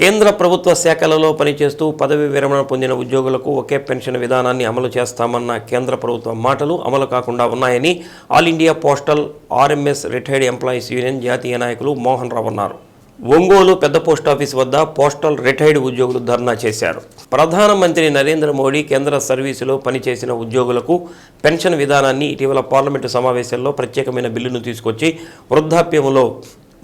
కేంద్ర ప్రభుత్వ శాఖలలో పనిచేస్తూ పదవి విరమణ పొందిన ఉద్యోగులకు ఒకే పెన్షన్ విధానాన్ని అమలు చేస్తామన్న కేంద్ర ప్రభుత్వ మాటలు అమలు కాకుండా ఉన్నాయని all India postal RMS retired employees union జాతీయ నాయకులు మోహన్ రావు అన్నారు. ఒంగోలు పెద్ద పోస్టాఫీస్ వద్ద పోస్టల్ రిటైర్డ్ ఉద్యోగులు ధర్నా చేశారు. ప్రధానమంత్రి నరేంద్ర మోడీ కేంద్ర సర్వీసులో పనిచేసిన ఉద్యోగులకు పెన్షన్ విధానాన్ని ఇటీవల పార్లమెంటు సమావేశాల్లో ప్రత్యేకమైన బిల్లును తీసుకొచ్చి వృద్ధాప్యంలో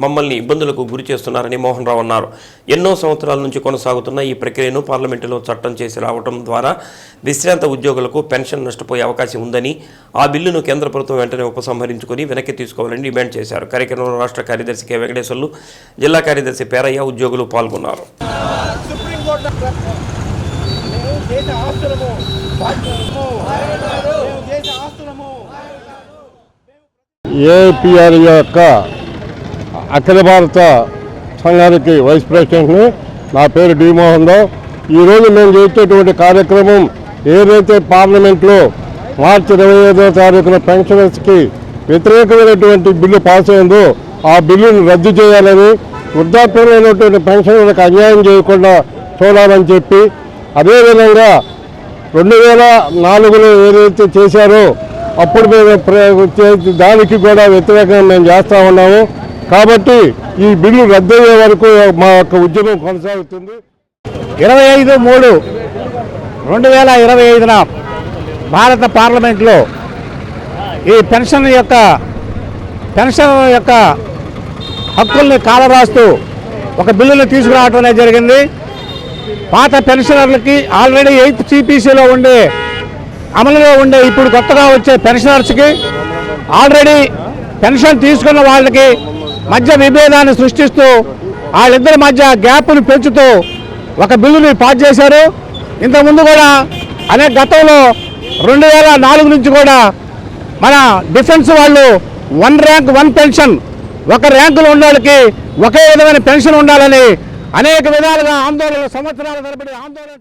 మమ్మల్ని ఇబ్బందులకు గురి చేస్తున్నారని మోహన్ రావు అన్నారు. ఎన్నో సంవత్సరాల నుంచి కొనసాగుతున్న ఈ ప్రక్రియను పార్లమెంటులో చట్టం చేసి రావడం ద్వారా విశ్రాంత ఉద్యోగులకు పెన్షన్ నష్టపోయే అవకాశం ఉందని ఆ బిల్లును కేంద్ర ప్రభుత్వం వెంటనే ఉపసంహరించుకొని వెనక్కి తీసుకోవాలని డిమాండ్ చేశారు. కార్యక్రమంలో రాష్ట్ర కార్యదర్శి కె. వెంకటేశ్వర్లు జిల్లా కార్యదర్శి పేరయ్య ఉద్యోగులు పాల్గొన్నారు. ఏపీఆర్ యొక్క అఖిల భారత సంఘానికి వైస్ ప్రెసిడెంట్ని నా పేరు డి మోహన్ రావు ఈరోజు మేము చేసేటువంటి కార్యక్రమం ఏదైతే పార్లమెంట్లో మార్చి ఇరవై ఐదో తారీఖున పెన్షనర్స్కి వ్యతిరేకమైనటువంటి బిల్లు పాస్ అయిందో ఆ బిల్లును రద్దు చేయాలని వృద్ధాప్యమైనటువంటి ఉన్నటువంటి పెన్షనర్లకు అన్యాయం చేయకుండా చూడాలని చెప్పి అదేవిధంగా రెండు వేల నాలుగులో ఏదైతే చేశారో అప్పుడు మేము దానికి కూడా వ్యతిరేకంగా మేము చేస్తూ ఉన్నాము. కాబట్టి ఈ బిల్లు రద్దయ్యే వరకు మా యొక్క ఉద్యమం కొనసాగుతుంది. ఇరవై ఐదు మూడు రెండు వేల ఇరవై ఐదున భారత పార్లమెంట్లో ఈ పెన్షన్ యొక్క పెన్షన్ యొక్క హక్కుల్ని కాలరాస్తూ ఒక బిల్లును తీసుకురావటం అనేది జరిగింది. పాత పెన్షనర్లకి ఆల్రెడీ ఎయిత్ సిపిసిలో ఉండే అమలులో ఉండే ఇప్పుడు కొత్తగా వచ్చే పెన్షనర్స్కి ఆల్రెడీ పెన్షన్ తీసుకున్న వాళ్ళకి మధ్య విభేదాన్ని సృష్టిస్తూ వాళ్ళిద్దరి మధ్య గ్యాప్ను పెంచుతూ ఒక బిల్లుని పాస్ చేశారు. ఇంతకుముందు కూడా అనేక గతంలో రెండు వేల నాలుగు నుంచి కూడా మన డిఫెన్స్ వాళ్ళు వన్ ర్యాంక్ వన్ పెన్షన్ ఒక ర్యాంకులో ఉన్న వాళ్ళకి ఒకే విధమైన పెన్షన్ ఉండాలని అనేక విధాలుగా ఆందోళన సంవత్సరాల తరబడి ఆందోళన